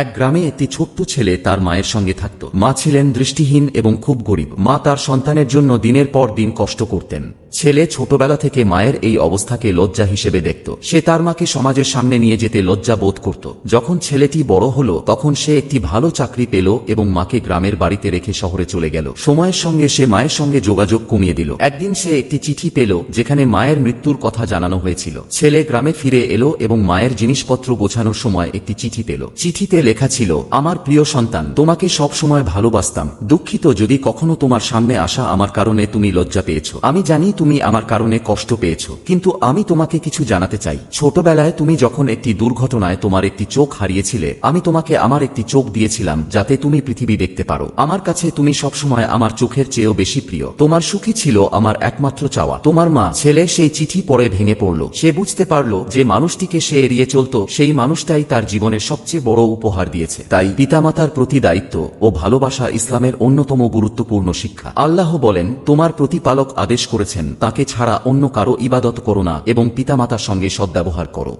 এক গ্রামে একটি ছোট্ট ছেলে তার মায়ের সঙ্গে থাকত। মা ছিলেন দৃষ্টিহীন এবং খুব গরিব। মা তার সন্তানের জন্য দিনের পর দিন কষ্ট করতেন। ছেলে ছোটবেলা থেকে মায়ের এই অবস্থাকে লজ্জা হিসেবে দেখত। সে তার মাকে সমাজের সামনে নিয়ে যেতে লজ্জা বোধ করত। যখন ছেলেটি বড় হলো, তখন সে একটি ভালো চাকরি পেল এবং মাকে গ্রামের বাড়িতে রেখে শহরে চলে গেল। সময়ের সঙ্গে সে মায়ের সঙ্গে যোগাযোগ কমিয়ে দিল। একদিন সে একটি চিঠি পেল, যেখানে মায়ের মৃত্যুর কথা জানানো হয়েছিল। ছেলে গ্রামে ফিরে এলো এবং মায়ের জিনিসপত্র গোছানোর সময় একটি চিঠি পেল। চিঠিতে লেখা ছিল, আমার প্রিয় সন্তান, তোমাকে সব সময় ভালোবাসতাম। দুঃখিত যদি কখনো তোমার সামনে আসা আমার কারণে তুমি লজ্জা পেয়েছ। আমি জানি তুমি আমার কারণে কষ্ট পেয়েছ। কিন্তু আমি তোমাকে কিছু জানাতে চাই। ছোটবেলায় তুমি যখন একটি দুর্ঘটনায় তোমার একটি চোখ হারিয়েছিলে, আমি তোমাকে আমার একটি চোখ দিয়েছিলাম, যাতে তুমি পৃথিবী দেখতে পারো। আমার কাছে তুমি সবসময় আমার চোখের চেয়েও বেশি প্রিয়। তোমার সুখী ছিল আমার একমাত্র চাওয়া। তোমার মা, ছেলে সেই চিঠি পড়ে ভেঙে পড়ল। সে বুঝতে পারল যে মানুষটিকে সে এড়িয়ে চলত, সেই মানুষটাই তার জীবনের সবচেয়ে বড় উপহার দিয়েছে। তাই পিতামাতার প্রতি দায়িত্ব ও ভালোবাসা ইসলামের অন্যতম গুরুত্বপূর্ণ শিক্ষা। আল্লাহ বলেন, তোমার প্রতিপালক আদেশ করেছেন তাকে ছাড়া অন্য কারও ইবাদত করো না এবং পিতামাতার সঙ্গে সদ্ব্যবহার করো।